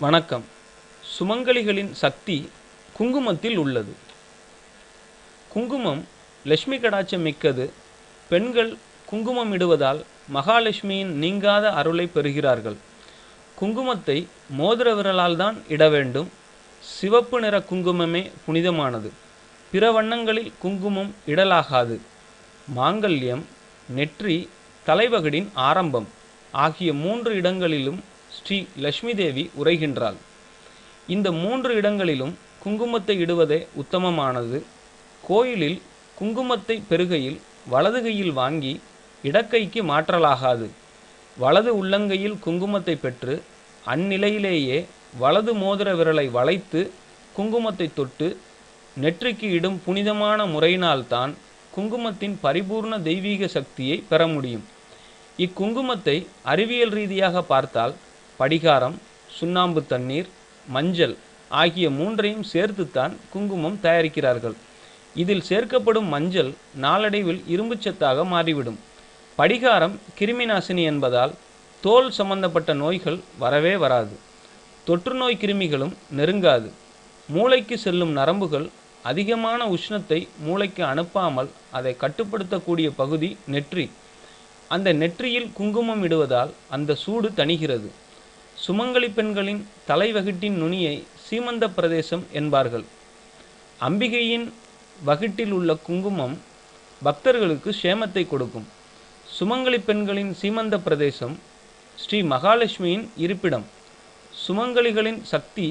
வணக்கம். சுமங்கலிகளின் சக்தி குங்குமத்தில் உள்ளது. குங்குமம் லட்சுமி கடாட்சம் மிக்கது. பெண்கள் குங்குமம் இடுவதால் மகாலட்சுமியின் நீங்காத அருளை பெறுகிறார்கள். குங்குமத்தை மோதிர விரலால் தான் இட வேண்டும். சிவப்பு நிற குங்குமமே புனிதமானது. பிற வண்ணங்களில் குங்குமம் இடலாகாது. மாங்கல்யம் நெற்றி தலைவகடின் ஆரம்பம் ஆகிய மூன்று இடங்களிலும் ஸ்ரீ லட்சுமி தேவி உரைகின்றாள். இந்த மூன்று இடங்களிலும் குங்குமத்தை இடுவதே உத்தமமானது. கோயிலில் குங்குமத்தை பெறுகையில் வலது கையில் வாங்கி இடக்கைக்கு மாற்றலாகாது. வலது உள்ளங்கையில் குங்குமத்தை பெற்று அந்நிலையிலேயே வலது மோதிர விரலை வளைத்து குங்குமத்தை தொட்டு நெற்றிக்கு இடும் புனிதமான முறையினால்தான் குங்குமத்தின் பரிபூர்ண தெய்வீக சக்தியை பெற முடியும். இக்குங்குமத்தை அறிவியல் ரீதியாக பார்த்தால் படிகாரம் சுண்ணாம்பு தண்ணீர் மஞ்சள் ஆகிய மூன்றையும் சேர்த்துத்தான் குங்குமம் தயாரிக்கிறார்கள். இதில் சேர்க்கப்படும் மஞ்சள் நாளடைவில் இரும்புச்சத்தாக மாறிவிடும். படிகாரம் கிருமிநாசினி என்பதால் தோல் சம்பந்தப்பட்ட நோய்கள் வரவே வராது. தொற்றுநோய் கிருமிகளும் நெருங்காது. மூளைக்கு செல்லும் நரம்புகள் அதிகமான உஷ்ணத்தை மூளைக்கு அனுப்பாமல் அதை கட்டுப்படுத்தக்கூடிய பகுதி நெற்றி. அந்த நெற்றியில் குங்குமம் இடுவதால் அந்த சூடு தணிகிறது. சுமங்கலி பெண்களின் தலைவகிட்டின் நுனியை சீமந்த பிரதேசம் என்பார்கள். அம்பிகையின் வகிட்டில் உள்ள குங்குமம் பக்தர்களுக்கு சேமத்தை கொடுக்கும். சுமங்கலி பெண்களின் சீமந்த பிரதேசம் ஸ்ரீ மகாலட்சுமியின் இருப்பிடம். சுமங்கலிகளின் சக்தி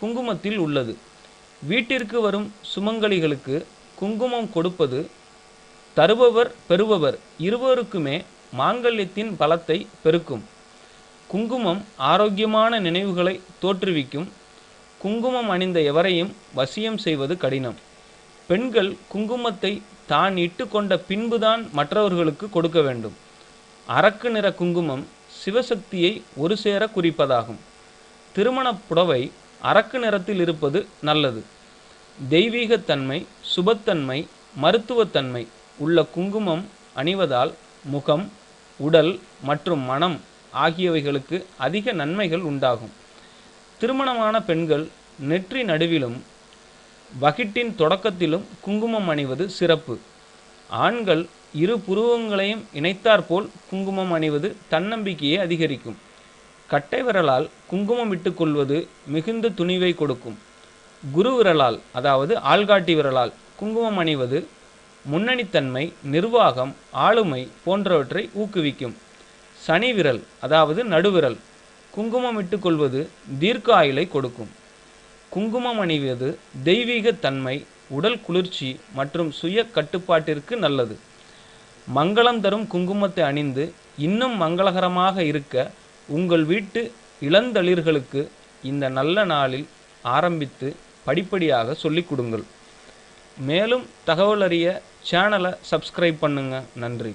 குங்குமத்தில் உள்ளது. வீட்டிற்கு வரும் சுமங்கலிகளுக்கு குங்குமம் கொடுப்பது தருபவர் பெறுபவர் இருவருக்குமே மாங்கல்யத்தின் பலத்தை பெருக்கும். குங்குமம் ஆரோக்கியமான நினைவுகளை தோற்றுவிக்கும். குங்குமம் அணிந்த எவரையும் வசியம் செய்வது கடினம். பெண்கள் குங்குமத்தை தான் இட்டு கொண்ட பின்புதான் மற்றவர்களுக்கு கொடுக்க வேண்டும். அரக்கு நிற குங்குமம் சிவசக்தியை ஒரு சேர குறிப்பதாகும். திருமணப் புடவை அரக்கு நிறத்தில் இருப்பது நல்லது. தெய்வீகத்தன்மை சுபத்தன்மை மருத்துவத்தன்மை உள்ள குங்குமம் அணிவதால் முகம் உடல் மற்றும் மனம் ஆகியவைகளுக்கு அதிக நன்மைகள் உண்டாகும். திருமணமான பெண்கள் நெற்றி நடுவிலும் வகிட்டின் தொடக்கத்திலும் குங்குமம் அணிவது சிறப்பு. ஆண்கள் இரு புருவங்களையும் இணைத்தாற்போல் குங்குமம் அணிவது தன்னம்பிக்கையை அதிகரிக்கும். கட்டை விரலால் குங்குமம் இட்டுக்கொள்வது மிகுந்த துணிவை கொடுக்கும். குரு விரலால் அதாவது ஆள்காட்டி விரலால் குங்குமம் அணிவது முன்னணித்தன்மை நிர்வாகம் ஆளுமை போன்றவற்றை ஊக்குவிக்கும். சனி விரல் அதாவது நடுவிரல் குங்குமம் இட்டுக்கொள்வது தீர்க்க ஆயுளை கொடுக்கும். குங்குமம் அணிவது தெய்வீக தன்மை உடல் குளிர்ச்சி மற்றும் சுய கட்டுப்பாட்டிற்கு நல்லது. மங்களம் தரும் குங்குமத்தை அணிந்து இன்னும் மங்களகரமாக இருக்க உங்கள் வீட்டு இளந்தளிர்களுக்கு இந்த நல்ல நாளில் ஆரம்பித்து படிப்படியாக சொல்லிக் கொடுங்கள். மேலும் தகவல் அறிய சேனலை சப்ஸ்கிரைப் பண்ணுங்கள் நன்றி.